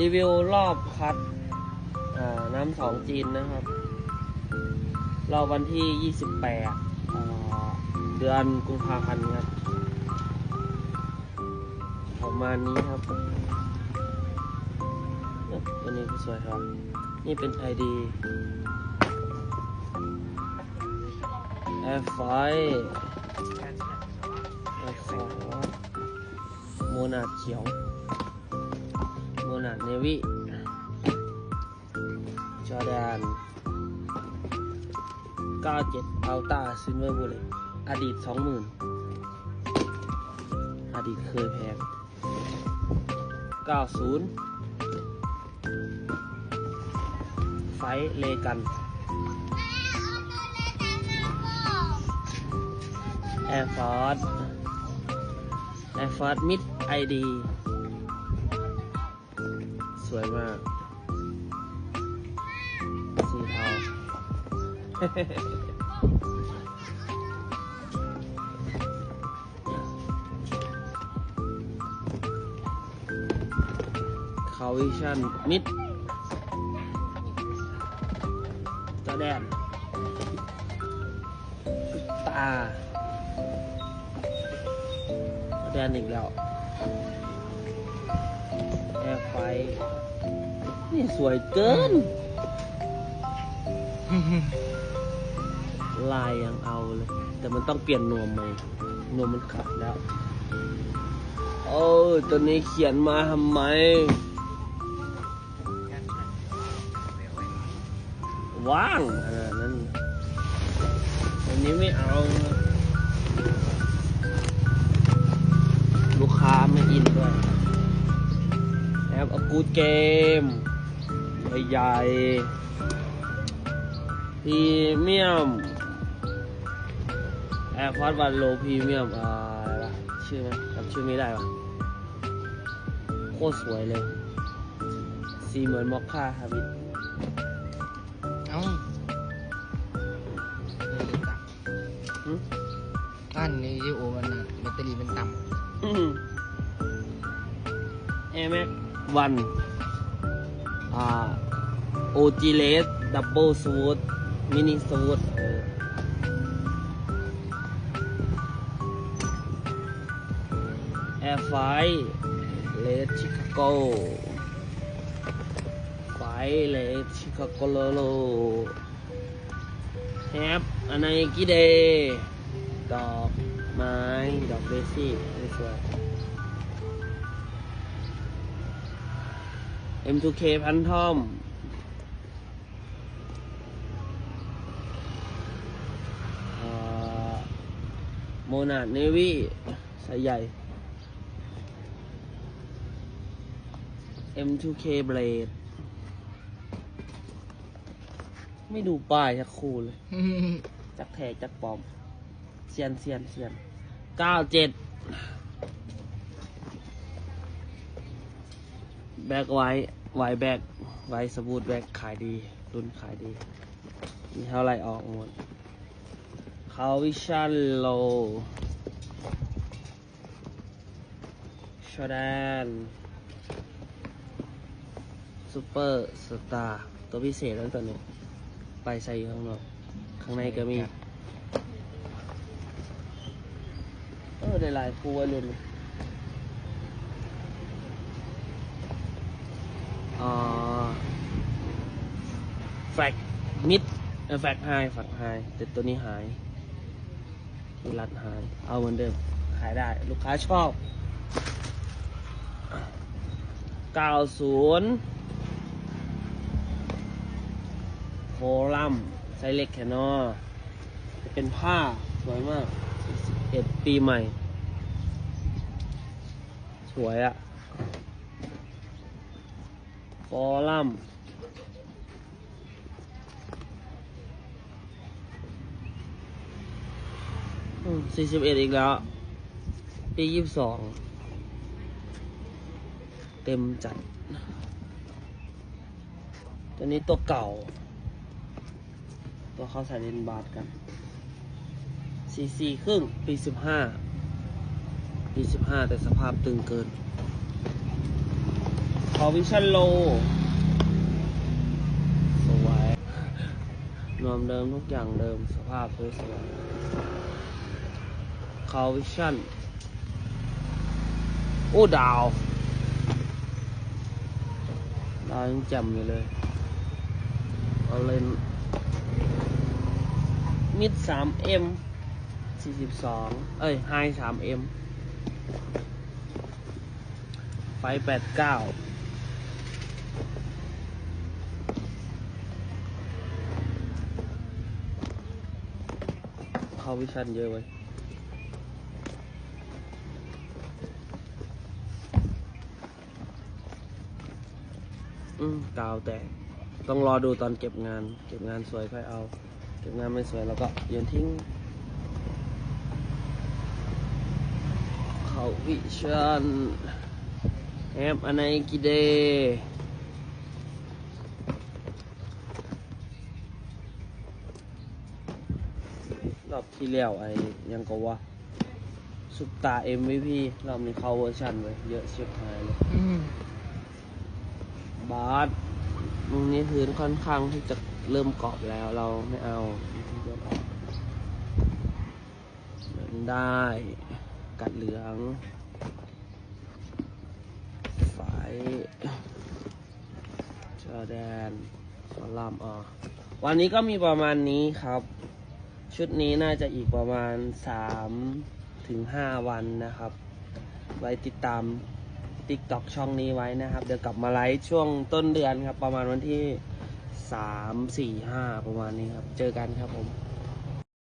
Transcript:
รีวิวรอบคัดน้ำสองจีนนะครับ รอบวันที่ 28 เดือนกุมภาพันธ์ครับ ประมาณนี้ครับเนี่ยตัวนี้ก็สวยครับ นี่เป็นไอดีแอร์ไฟแอร์ไฟโมนาเขียว นาเนวิจอแดน97อัลต้าซินเวอร์บูเลตอดีต 20,000 อดีตเคยแพง 90 ไฟท์เลกันแอร์ฟอร์ สวยมาก สีเทาคาวิชันมิดจอแดนตาแดนอีกแล้ว แอร์ไฟ นี่สวยเกิน ลายยังเอาเลย แต่มันต้องเปลี่ยนนวมไหมนวมมันขาดแล้ว โอ้ยตัวนี้เขียนมาทำไม ว่างขนาดนั้นอันนี้ไม่เอานะลูกค้าไม่อินด้วยแอปอ กูดเกม ใหญ่ๆพรีเมียมแอร์พอร์ตวันโลพรีเมียมอ่าอะไรวะชื่อไหมจำชื่อไม่ได้ปะโคตรสวยเลย สีเหมือนมอคค่าฮาบิดเอ้าเลยเลยต่หึำต้านในวิดีโอมันนะแบตเตอรี่มันต่แอร์แม็ก วันอ่าโอจิเลสดับเบิลสวูดมินิสวูดเออแอร์ไฟเลสชิคาโกไฟเลสชิคาโกโลโลแฮปอันไหนกี่เดย์ดอกไม้ ดอกเบซี่สวย M2K พันทอม โมนาดเนวี่สายใหญ่ M2K Blade ไม่ดูป้ายสักคู่เลย จักแทกจักปลอม เซียนเซียนเซียนเก้าเจ็ด แบกไว้ไว้แบกไว้สบูดแบกขายดี รุ่นขายดีมีเท่าไรออกหมดคาวิชันโลชอแดนซูเปอร์สตาร์ตัวพิเศษแล้วตัวนี้ไปใส่อยู่ข้างนอก ข้างในก็มี เออได้หลายคู่วัยรุ่นอ่า แฟกมิดแฟกไฮแฟกไฮแต่ตัวนี้หายรัดหาย เอาเหมือนเดิม ขายได้ ลูกค้าชอบ 90 โคลัมไซเล็กแคนอเป็นผ้า สวยมาก41ปีใหม่ สวยอะ ฟอลัมสี่สิบเอ็ดอีกแล้ว ปียี่สิบสอง เต็มจัด ตัวนี้ตัวเก่า ตัวเขาใส่เลนบาทกันสี่สี่ครึ่ง ปีสิบห้า ปีสิบห้าแต่สภาพตึงเกิน อวิชั่นโล สวยนวมเดิมทุกอย่างเดิมสภาพสวยๆขอวิชั่น โอ้ดาว ดาวยังจ่มอยู่เลย เอาเลนมิด 3M 42 เอ้ยไฮ 3M ไฟ 89 เข้าวิชั่นเยอะไว้ยอืมกาวแต่ต้องรอดูตอนเก็บงาน เก็บงานสวยค่อยเอา เก็บงานไม่สวยแล้วก็โยนทิ้ง เขาวิชันแอปอันไหนกีเด รอบที่แล้วไอ้ยังก็ว่าสุปตา MVP รอบนี้เข้าเวอร์ชันเลยเยอะชิบหายเลยอืมบาสตรงนี้พื้นค่อนข้างที่จะเริ่มเกาะแล้วเราไม่เอาเดินออกเดินได้ กัดเหลืองไฟจอแดนคอลัมน์อะวันนี้ก็มีประมาณนี้ครับ ชุดนี้น่าจะอีกประมาณสามถึงห้าวันนะครับ ไว้ติดตามติ๊กต็อกช่องนี้ไว้นะครับ เดี๋ยวกลับมาไลฟ์ช่วงต้นเดือนครับ ประมาณวันที่สามสี่ห้าประมาณนี้ครับ เจอกันครับผม